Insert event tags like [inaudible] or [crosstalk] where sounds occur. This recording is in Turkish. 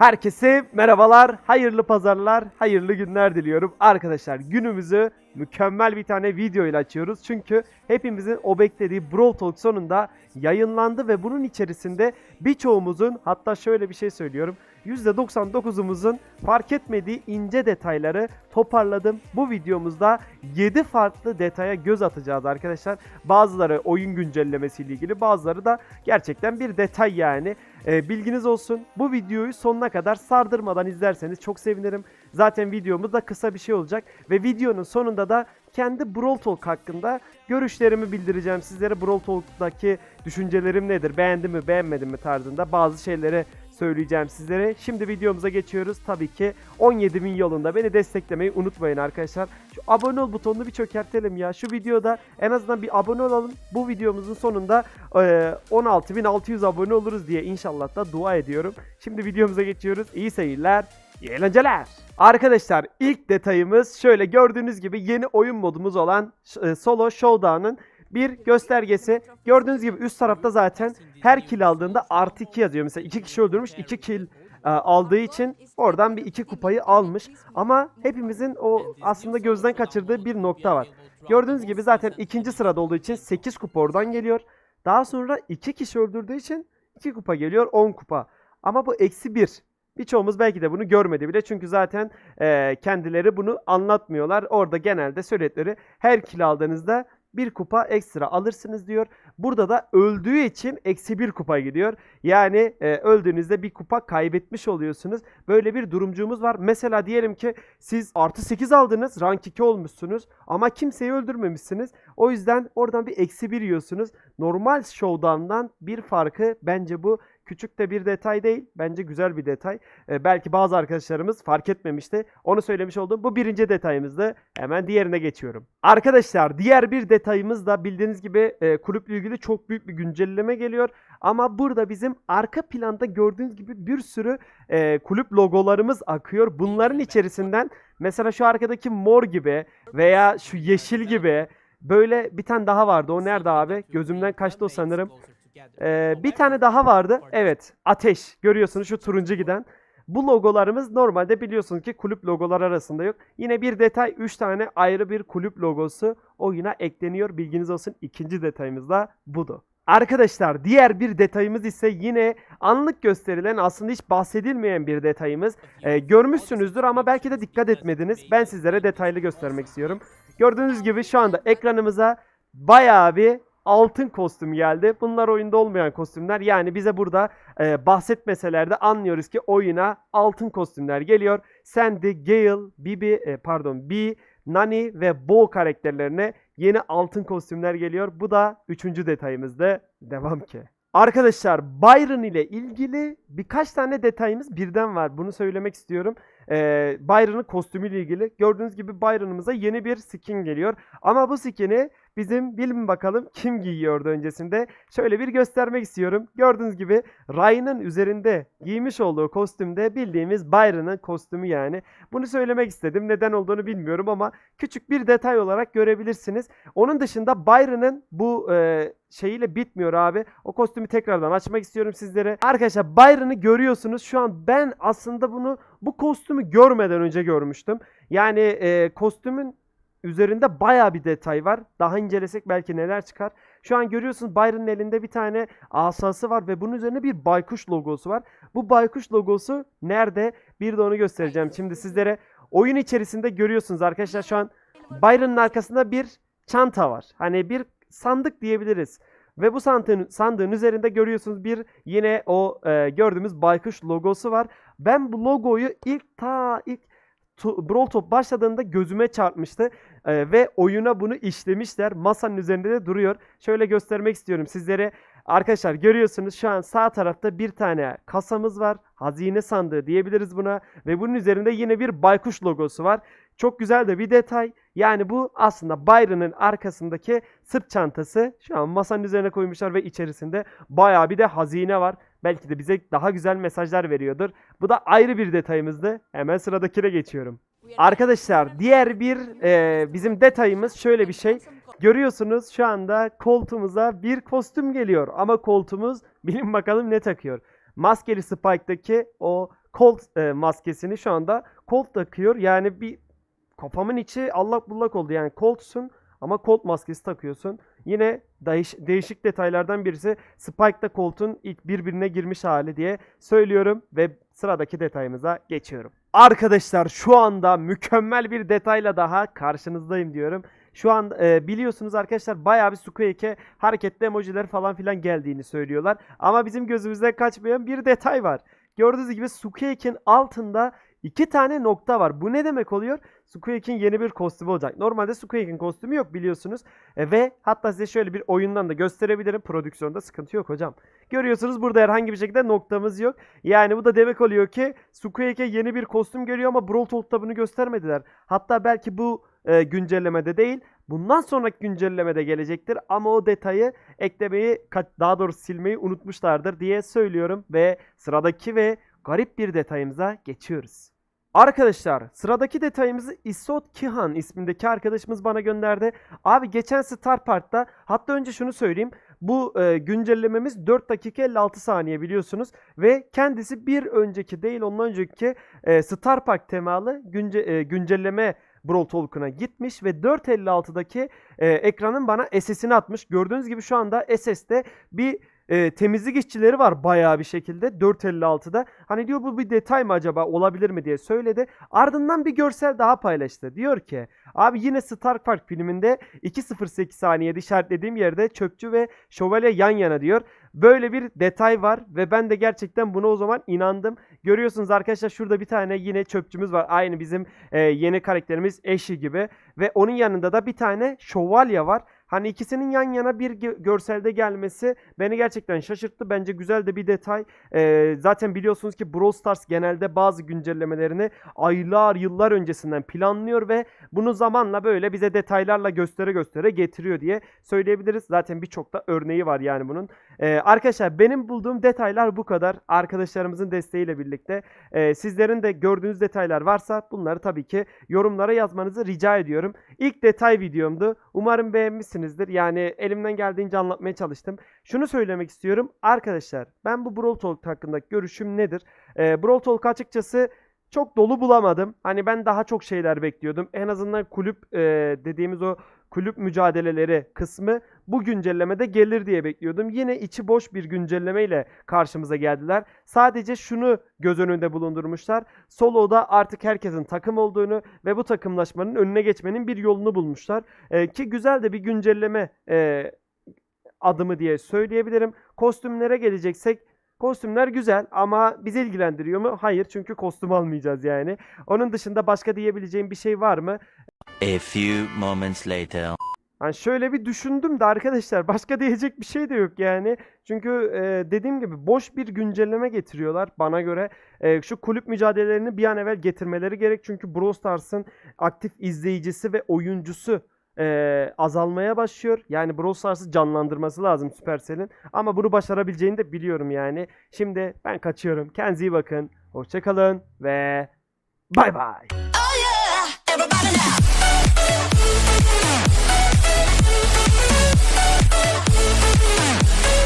Herkese merhabalar, hayırlı pazarlar, hayırlı günler diliyorum. Arkadaşlar günümüzü mükemmel bir tane video ile açıyoruz. Çünkü hepimizin o beklediği Brawl Talk sonunda yayınlandı ve bunun içerisinde birçoğumuzun hatta şöyle bir şey söylüyorum. %99'umuzun fark etmediği ince detayları toparladım. Bu videomuzda 7 farklı detaya göz atacağız arkadaşlar. Bazıları oyun güncellemesiyle ilgili bazıları da gerçekten bir detay yani. Ee, bilginiz olsun. Bu videoyu sonuna kadar sardırmadan izlerseniz çok sevinirim. Zaten videomuz da kısa bir şey olacak. Ve videonun sonunda da kendi Brawl Talk hakkında görüşlerimi bildireceğim sizlere. Brawl Talk'taki düşüncelerim nedir? Beğendim mi beğenmedim mi tarzında bazı şeyleri söyleyeceğim sizlere. Şimdi videomuza geçiyoruz. Tabii ki 17 bin yolunda beni desteklemeyi unutmayın arkadaşlar. Şu abone ol butonunu bir çökertelim ya. Şu videoda en azından bir abone olalım. Bu videomuzun sonunda e, 16.600 abone oluruz diye inşallah da dua ediyorum. Şimdi videomuza geçiyoruz. İyi seyirler. İyi eğlenceler. Arkadaşlar ilk detayımız şöyle gördüğünüz gibi yeni oyun modumuz olan Solo Showdown'ın bir göstergesi. Gördüğünüz gibi üst tarafta zaten her kill aldığında artı 2 yazıyor. Mesela 2 kişi öldürmüş 2 kill e, aldığı için oradan bir 2 kupayı almış. Ama hepimizin o aslında gözden kaçırdığı bir nokta var. Gördüğünüz gibi zaten ikinci sırada olduğu için 8 kupa oradan geliyor. Daha sonra 2 kişi öldürdüğü için 2 kupa geliyor 10 kupa. Ama bu eksi 1. Birçoğumuz belki de bunu görmedi bile çünkü zaten e, kendileri bunu anlatmıyorlar. Orada genelde söyledikleri her kill aldığınızda bir kupa ekstra alırsınız diyor. Burada da öldüğü için eksi bir kupa gidiyor. Yani e, öldüğünüzde bir kupa kaybetmiş oluyorsunuz. Böyle bir durumcuğumuz var. Mesela diyelim ki siz artı 8 aldınız. Rank 2 olmuşsunuz. Ama kimseyi öldürmemişsiniz. O yüzden oradan bir eksi bir yiyorsunuz. Normal showdown'dan bir farkı bence bu. Küçük de bir detay değil. Bence güzel bir detay. E, belki bazı arkadaşlarımız fark etmemişti. Onu söylemiş oldum. Bu birinci detayımızdı. Hemen diğerine geçiyorum. Arkadaşlar diğer bir detayımız da bildiğiniz gibi e, kulüple ilgili çok büyük bir güncelleme geliyor. Ama burada bizim arka planda gördüğünüz gibi bir sürü e, kulüp logolarımız akıyor. Bunların içerisinden mesela şu arkadaki mor gibi veya şu yeşil gibi böyle bir tane daha vardı. O nerede abi? Gözümden kaçtı o sanırım. Ee, bir tane daha vardı. Evet. Ateş. Görüyorsunuz şu turuncu giden. Bu logolarımız normalde biliyorsunuz ki kulüp logolar arasında yok. Yine bir detay 3 tane ayrı bir kulüp logosu oyuna ekleniyor. Bilginiz olsun. İkinci detayımız da budu. Arkadaşlar diğer bir detayımız ise yine anlık gösterilen aslında hiç bahsedilmeyen bir detayımız. Ee, görmüşsünüzdür ama belki de dikkat etmediniz. Ben sizlere detaylı göstermek istiyorum. Gördüğünüz gibi şu anda ekranımıza bayağı bir altın kostüm geldi. Bunlar oyunda olmayan kostümler. Yani bize burada e, bahsetmeseler de anlıyoruz ki oyuna altın kostümler geliyor. Sandy, Gale, Bibi, e, pardon, Bee, Nani ve Bo karakterlerine yeni altın kostümler geliyor. Bu da üçüncü detayımızda. Devam ki. Arkadaşlar Byron ile ilgili birkaç tane detayımız birden var. Bunu söylemek istiyorum. Ee, Byron'ın kostümüyle ilgili. Gördüğünüz gibi Byron'ımıza yeni bir skin geliyor. Ama bu skin'i bizim bilin bakalım kim giyiyordu öncesinde. Şöyle bir göstermek istiyorum. Gördüğünüz gibi Ryan'ın üzerinde giymiş olduğu kostümde bildiğimiz Byron'ın kostümü yani. Bunu söylemek istedim. Neden olduğunu bilmiyorum ama küçük bir detay olarak görebilirsiniz. Onun dışında Byron'ın bu e, şeyiyle bitmiyor abi. O kostümü tekrardan açmak istiyorum sizlere. Arkadaşlar Byron'ı görüyorsunuz. Şu an ben aslında bunu bu kostümü görmeden önce görmüştüm. Yani e, kostümün üzerinde baya bir detay var. Daha incelesek belki neler çıkar. Şu an görüyorsunuz Byron'ın elinde bir tane asası var ve bunun üzerine bir baykuş logosu var. Bu baykuş logosu nerede? Bir de onu göstereceğim şimdi sizlere. Oyun içerisinde görüyorsunuz arkadaşlar şu an Byron'ın arkasında bir çanta var. Hani bir sandık diyebiliriz. Ve bu sandığın, sandığın üzerinde görüyorsunuz bir yine o e, gördüğümüz baykuş logosu var. Ben bu logoyu ilk ta ilk tu- Brawl Top başladığında gözüme çarpmıştı. E, ve oyuna bunu işlemişler. Masanın üzerinde de duruyor. Şöyle göstermek istiyorum sizlere. Arkadaşlar görüyorsunuz şu an sağ tarafta bir tane kasamız var. Hazine sandığı diyebiliriz buna. Ve bunun üzerinde yine bir baykuş logosu var. Çok güzel de bir detay. Yani bu aslında Byron'ın arkasındaki sırt çantası. Şu an masanın üzerine koymuşlar ve içerisinde bayağı bir de hazine var. Belki de bize daha güzel mesajlar veriyordur. Bu da ayrı bir detayımızdı. Hemen sıradakine geçiyorum. Arkadaşlar diğer bir e, bizim detayımız şöyle bir şey. Görüyorsunuz şu anda koltuğumuza bir kostüm geliyor. Ama koltuğumuz [laughs] bilin bakalım ne takıyor. Maskeli Spike'daki o Colt e, maskesini şu anda Colt takıyor. Yani bir kafamın içi allak bullak oldu. Yani Colt'sun ama Colt maskesi takıyorsun. Yine değiş- değişik detaylardan birisi Spike'da Colt'un ilk birbirine girmiş hali diye söylüyorum ve sıradaki detayımıza geçiyorum. Arkadaşlar şu anda mükemmel bir detayla daha karşınızdayım diyorum. Şu an e, biliyorsunuz arkadaşlar bayağı bir Squeak'e hareketli emojiler falan filan geldiğini söylüyorlar. Ama bizim gözümüzden kaçmayan bir detay var. Gördüğünüz gibi Squeak'in altında iki tane nokta var. Bu ne demek oluyor? Squeak'in yeni bir kostümü olacak. Normalde Squeak'in kostümü yok biliyorsunuz. E, ve hatta size şöyle bir oyundan da gösterebilirim. Prodüksiyonda sıkıntı yok hocam. Görüyorsunuz burada herhangi bir şekilde noktamız yok. Yani bu da demek oluyor ki Squeak'e yeni bir kostüm geliyor ama Brawl Talk'ta bunu göstermediler. Hatta belki bu e, güncellemede değil, bundan sonraki güncellemede gelecektir. Ama o detayı eklemeyi, daha doğrusu silmeyi unutmuşlardır diye söylüyorum. Ve sıradaki ve garip bir detayımıza geçiyoruz. Arkadaşlar sıradaki detayımızı Isot Kihan ismindeki arkadaşımız bana gönderdi. Abi geçen Star Park'ta hatta önce şunu söyleyeyim. Bu e, güncellememiz 4 dakika 56 saniye biliyorsunuz. Ve kendisi bir önceki değil ondan önceki e, Star temalı günce, e, güncelleme Brawl Talk'una gitmiş ve 4.56'daki e, ekranın bana SS'ini atmış. Gördüğünüz gibi şu anda SS'de bir e, temizlik işçileri var bayağı bir şekilde 4.56'da. Hani diyor bu bir detay mı acaba olabilir mi diye söyledi. Ardından bir görsel daha paylaştı. Diyor ki abi yine Star Park filminde 2.08 saniyede işaretlediğim yerde çöpçü ve şövalye yan yana diyor. Böyle bir detay var ve ben de gerçekten buna o zaman inandım. Görüyorsunuz arkadaşlar şurada bir tane yine çöpçümüz var. Aynı bizim e, yeni karakterimiz Eşi gibi. Ve onun yanında da bir tane şövalye var. Hani ikisinin yan yana bir gö- görselde gelmesi beni gerçekten şaşırttı. Bence güzel de bir detay. Ee, zaten biliyorsunuz ki Brawl Stars genelde bazı güncellemelerini aylar yıllar öncesinden planlıyor ve bunu zamanla böyle bize detaylarla göstere göstere getiriyor diye söyleyebiliriz. Zaten birçok da örneği var yani bunun. Ee, arkadaşlar benim bulduğum detaylar bu kadar. Arkadaşlarımızın desteğiyle birlikte. Ee, sizlerin de gördüğünüz detaylar varsa bunları tabii ki yorumlara yazmanızı rica ediyorum. İlk detay videomdu. Umarım beğenmişsinizdir. Yani elimden geldiğince anlatmaya çalıştım. Şunu söylemek istiyorum. Arkadaşlar ben bu Brawl Talk hakkındaki görüşüm nedir? Ee, Brawl Talk açıkçası çok dolu bulamadım. Hani ben daha çok şeyler bekliyordum. En azından kulüp e, dediğimiz o kulüp mücadeleleri kısmı bu güncellemede gelir diye bekliyordum. Yine içi boş bir güncellemeyle karşımıza geldiler. Sadece şunu göz önünde bulundurmuşlar. Solo'da artık herkesin takım olduğunu ve bu takımlaşmanın önüne geçmenin bir yolunu bulmuşlar. Ee, ki güzel de bir güncelleme e, adımı diye söyleyebilirim. Kostümlere geleceksek Kostümler güzel ama bizi ilgilendiriyor mu? Hayır çünkü kostüm almayacağız yani. Onun dışında başka diyebileceğim bir şey var mı? A few moments later. Hani şöyle bir düşündüm de arkadaşlar başka diyecek bir şey de yok yani. Çünkü e, dediğim gibi boş bir güncelleme getiriyorlar bana göre. E, şu kulüp mücadelelerini bir an evvel getirmeleri gerek. Çünkü Brawl Stars'ın aktif izleyicisi ve oyuncusu e, azalmaya başlıyor. Yani Brawl Stars'ı canlandırması lazım Supercell'in. Ama bunu başarabileceğini de biliyorum yani. Şimdi ben kaçıyorum. Kendinize iyi bakın. Hoşçakalın ve bay bay.